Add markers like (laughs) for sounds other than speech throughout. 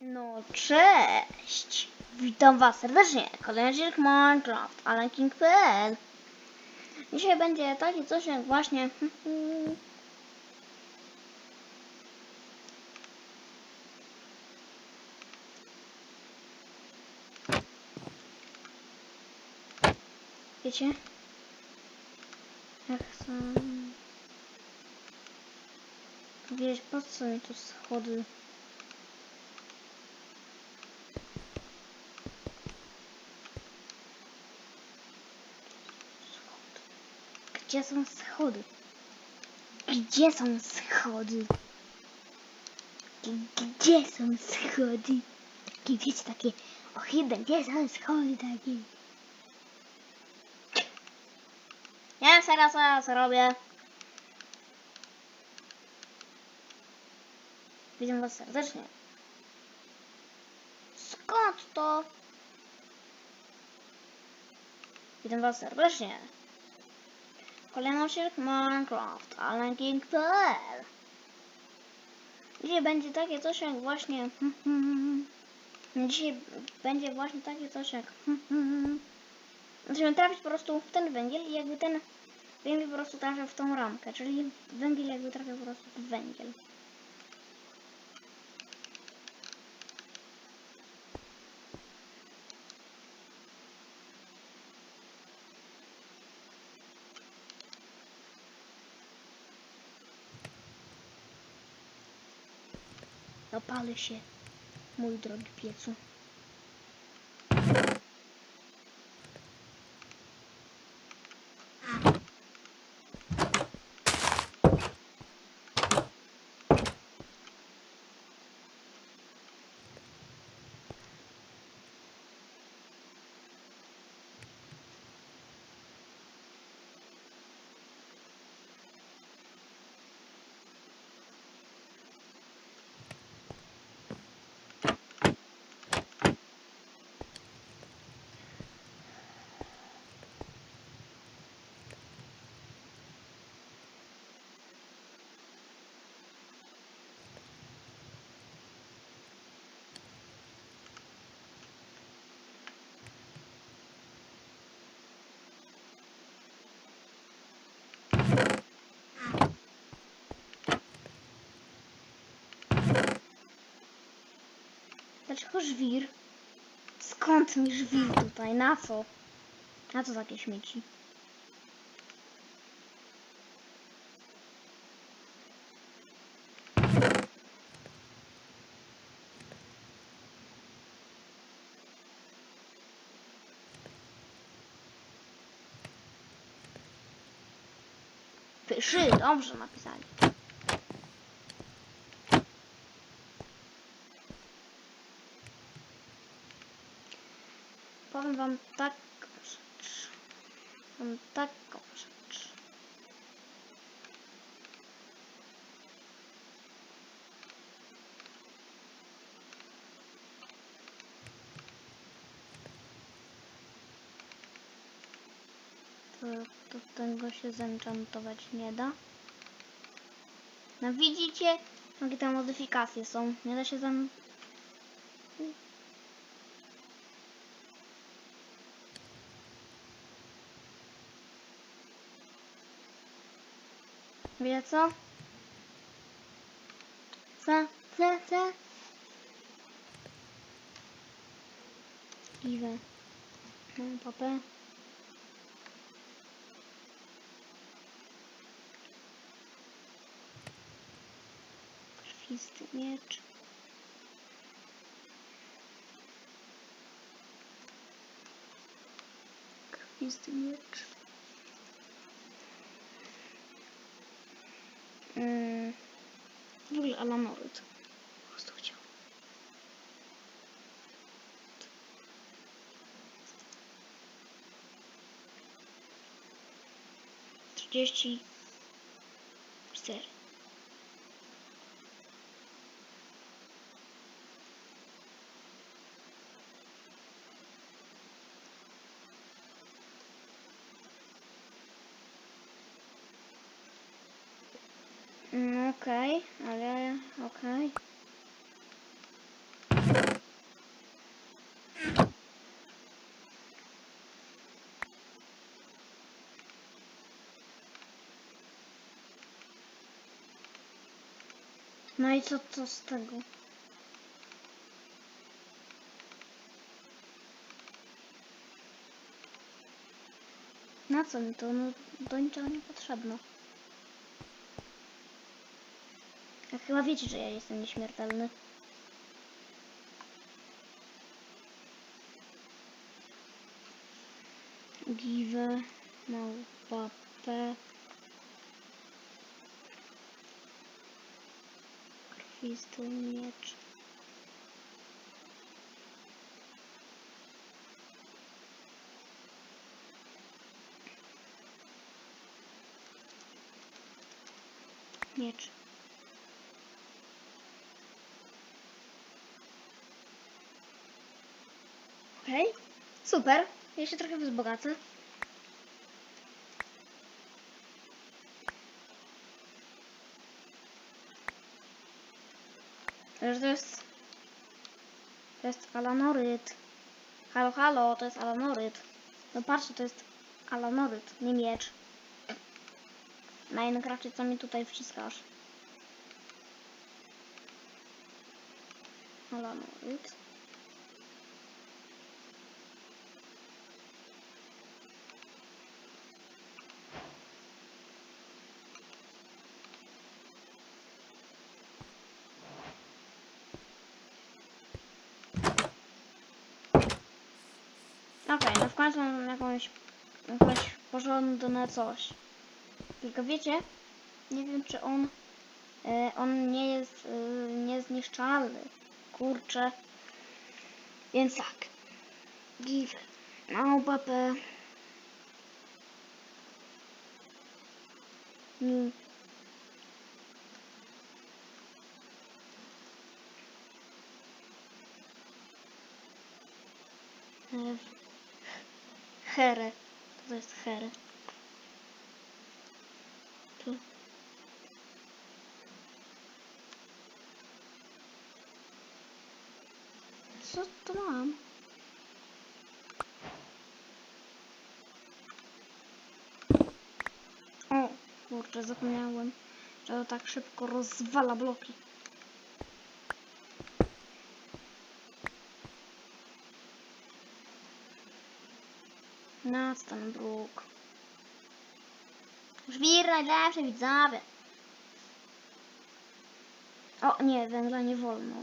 No cześć! Witam was serdecznie. Kolejny odcinek Minecraft, alanking.pl Dzisiaj będzie takie coś jak właśnie... (laughs) Wiecie? Jak chcę... Wiedzieć po co mi tu schody... Gdzie są schody? Gdzie są schody? Gdzie są schody? Takie wiecie, takie ohydne, gdzie są schody takie? Ja teraz co robię? Witam was serdecznie. Skąd to? Witam was serdecznie. Kolejny odcinek Minecraft, alanking.pl Dzisiaj będzie takie coś jak właśnie... Dzisiaj będzie właśnie takie coś jak... Musimy trafić po prostu w ten węgiel i jakby ten węgiel po prostu trafia w tą ramkę, czyli węgiel jakby trafia po prostu w węgiel. Opalę się, mój drogi piecu. Dlaczego żwir? Skąd mi żwir tutaj? Na co? Na co takie śmieci? Pyszy, dobrze napisali. Powiem wam taką rzecz. Wam taką rzecz. To, to tego się zenchantować nie da. No widzicie, jakie te modyfikacje są. Nie da się zam... Wie co? Co? Co? Co? Iwę. Mam papę. Krwisty miecz. Krwisty miecz. W ogóle Alanoryt. Po prostu chciał. Trzydzieści cztery. Okej, okay, ale okej. Okay. No i co, co z tego? Na co mi to? No do niczego nie potrzebno. Chyba wiecie, że ja jestem nieśmiertelny. Give małpa P krwisty miecz. Miecz. Okej, super. Ja się trochę wzbogacę. Że to jest... To jest alanoryt. Halo, halo, to jest alanoryt. No patrzcie, to jest alanoryt, nie miecz. Minecrafcie, co mi tutaj wciskasz? Alanoryt. Okej, no w końcu mam jakąś, jakąś porządne coś. Tylko wiecie, nie wiem czy on, e, on nie jest e, niezniszczalny. Kurczę. Więc tak. Give. No, papę. Mi. Here. To jest here. Tu. Co to mam? O, kurczę, zapomniałem, że to tak szybko rozwala bloki. Nastan bruk. Żwir najlepszy widzowie. O nie, węgla nie wolno.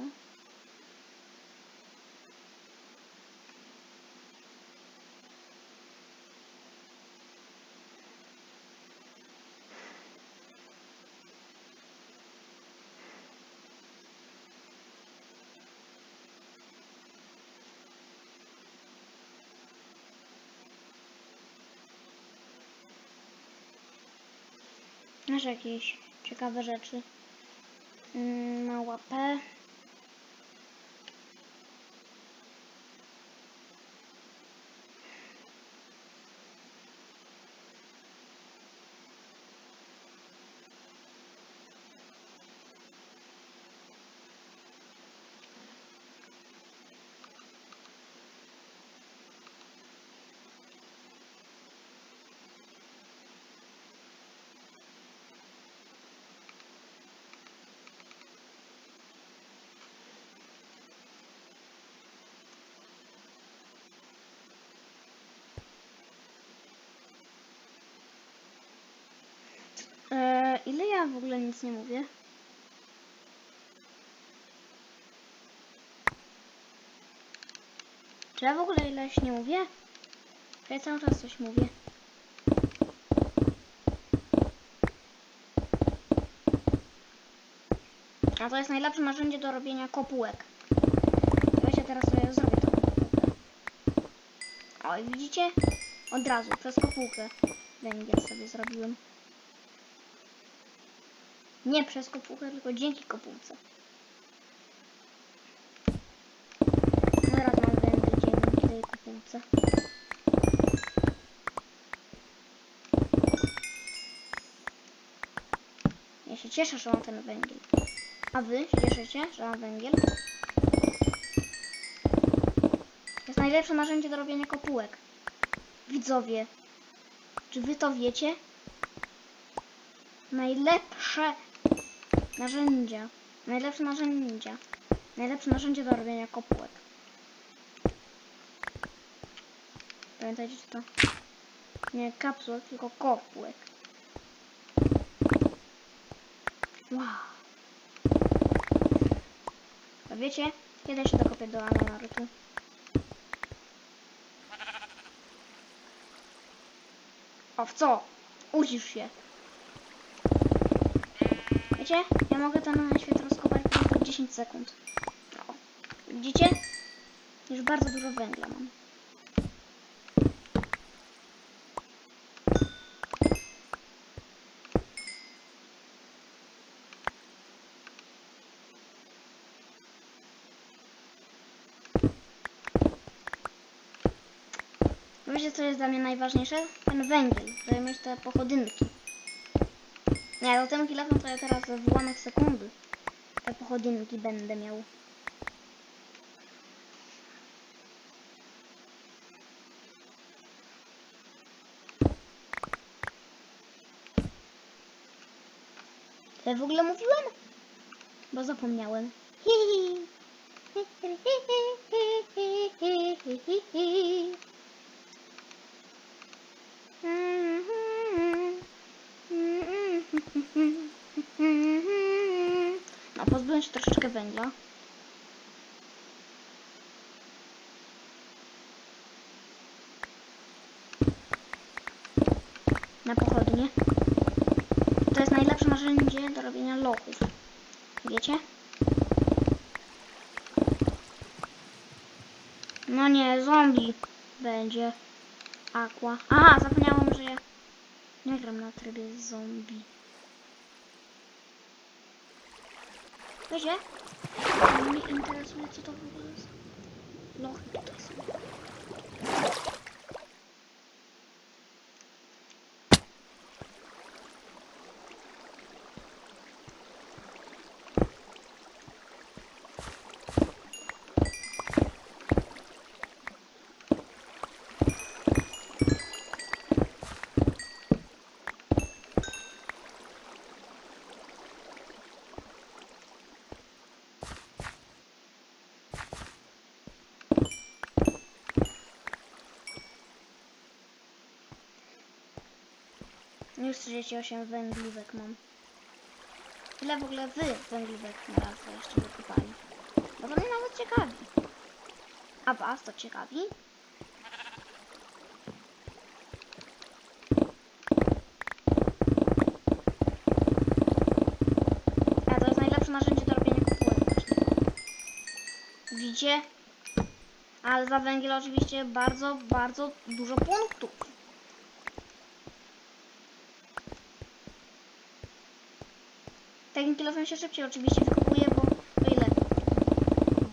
Masz jakieś ciekawe rzeczy? Mm, Mała E, ile ja w ogóle nic nie mówię? Czy ja w ogóle ileś nie mówię? Ja cały czas coś mówię? A to jest najlepsze narzędzie do robienia kopułek. Ja się teraz sobie zrobię taką kopułkę. O, widzicie? Od razu, przez kopułkę węgiel sobie zrobiłem. Nie przez kopułkę, tylko dzięki kopułce. Teraz mam węgiel dzięki tej kopułce. Ja się cieszę, że mam ten węgiel. A wy się cieszycie, że mam węgiel? Jest najlepsze narzędzie do robienia kopułek. Widzowie, czy wy to wiecie? Najlepsze narzędzia Najlepsze narzędzia. Najlepsze narzędzie do robienia kopłek. Pamiętajcie czy to? Nie kapsułek, tylko kopłek. Wow. A wiecie, kiedy się dokopię do Anarutu? O, w co? Ucisz się. Ja mogę ten świat rozkopać tylko 10 sekund. O. Widzicie? Już bardzo dużo węgla mam. Wiecie, co jest dla mnie najważniejsze? Ten węgiel, żeby mieć te pochodynki. Nie, do tym kilofem to ja teraz w ułamek sekundy te pochodynki będę miał. Ja w ogóle mówiłem? Bo zapomniałem. (laughs) No, pozbyłem się troszeczkę węgla. Na pochodnie. To jest najlepsze narzędzie do robienia lochów. Wiecie? No nie, zombie będzie. Aqua. Aha, zapomniałam, że ja nie gram na trybie zombie. Wiecie? Mnie interesuje, co to w ogóle jest. Lochy tutaj są. Już 38 węgliwek mam. Ile w ogóle wy węgliwek na raz jeszcze wykupali? No to mnie nawet ciekawi. A was to ciekawi? A to jest najlepsze narzędzie do robienia właśnie. Widzicie? Ale za węgiel oczywiście bardzo, bardzo dużo punktów. Takim kilofem się szybciej oczywiście wykupuje, bo to ile?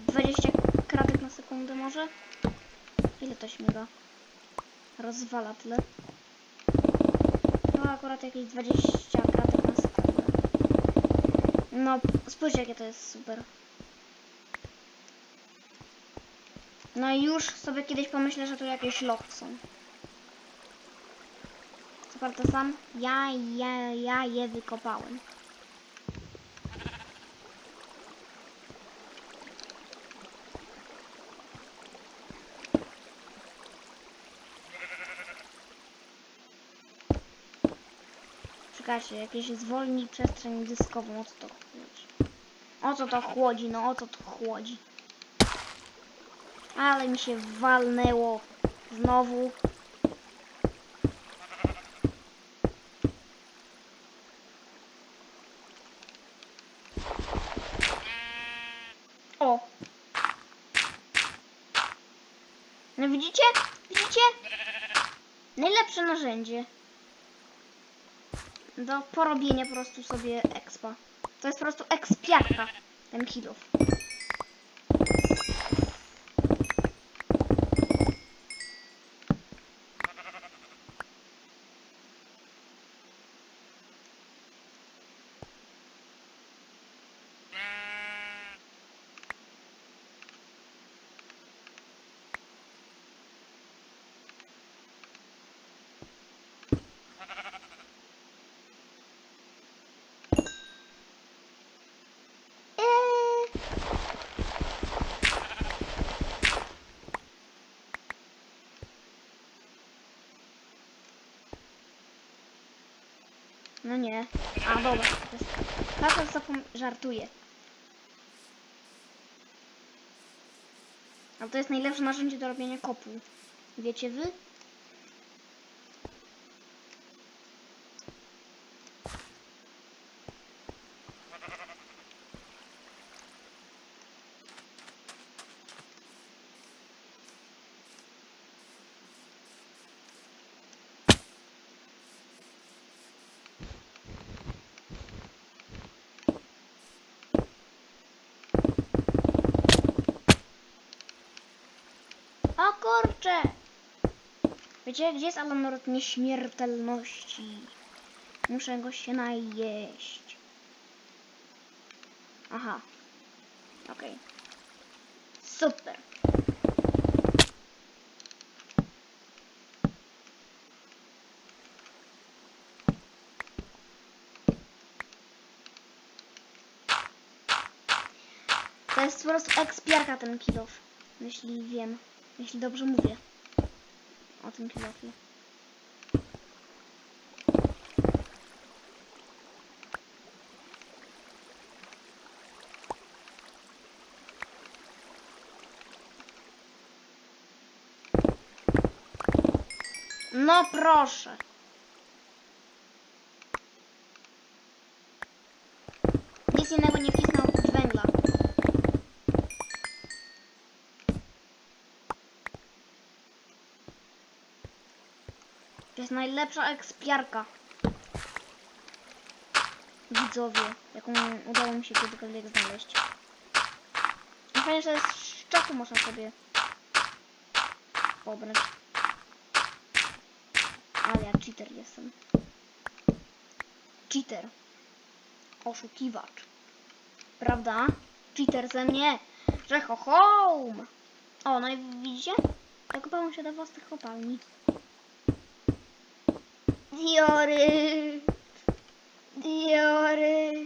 20 kratek na sekundę może? Ile to śmiga? Rozwala tyle. No akurat jakieś 20 kratek na sekundę. No, spójrz jakie to jest super. No i już sobie kiedyś pomyślę, że tu jakieś lochy są. Co prawda sam ja, ja, ja je wykopałem. Czekajcie, jakieś zwolni przestrzeń dyskową, o co to chłodzi? O co to chłodzi, no o co to chłodzi? Ale mi się walnęło znowu. O! No widzicie? Widzicie? Najlepsze narzędzie do porobienia po prostu sobie expa. To jest po prostu ekspiarka, ten kilof. No nie. A dobra. To jest... Zapom... żartuje. Ale to jest najlepsze narzędzie do robienia kopu. Wiecie wy? O kurcze! Wiecie, gdzie jest Alamorot nieśmiertelności? Muszę go się najeść. Aha. Okej. Super. To jest po prostu ekspiarka ten kilof. Jeśli wiem. Jeśli dobrze mówię. O tym kilofie. No proszę. Nic innego nie wcisnął To jest najlepsza ekspiarka. Widzowie, jaką udało mi się kiedykolwiek znaleźć. I fajnie, że z szczepu można sobie pobrać. Ale ja cheater jestem. Cheater. Oszukiwacz. Prawda? Cheater ze mnie. Że ho home. O, no i widzicie? Zakopałem się do własnych kopalni. Diory. Diory.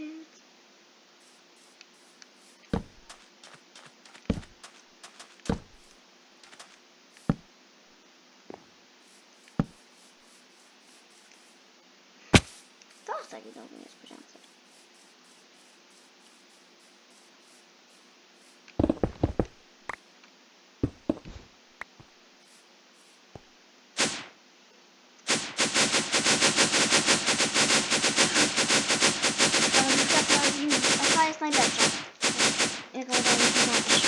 To jest taki dobry niespodziance. Ta jest najlepsza. Jaka udało mi się znaleźć.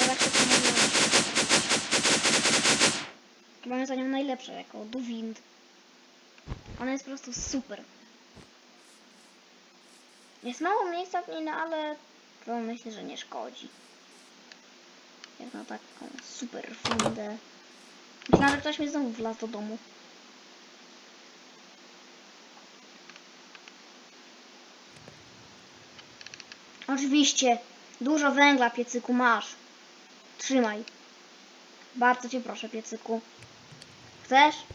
Zobaczcie, co mówię. Mamy za nią najlepsze, jako do wind. Ona jest po prostu super. Jest mało miejsca w niej, no ale to myślę, że nie szkodzi. Jak na taką super fundę. Myślałam, że ktoś mi znowu wlazł do domu. Oczywiście. Dużo węgla, piecyku, masz. Trzymaj. Bardzo cię proszę, piecyku. Флеш.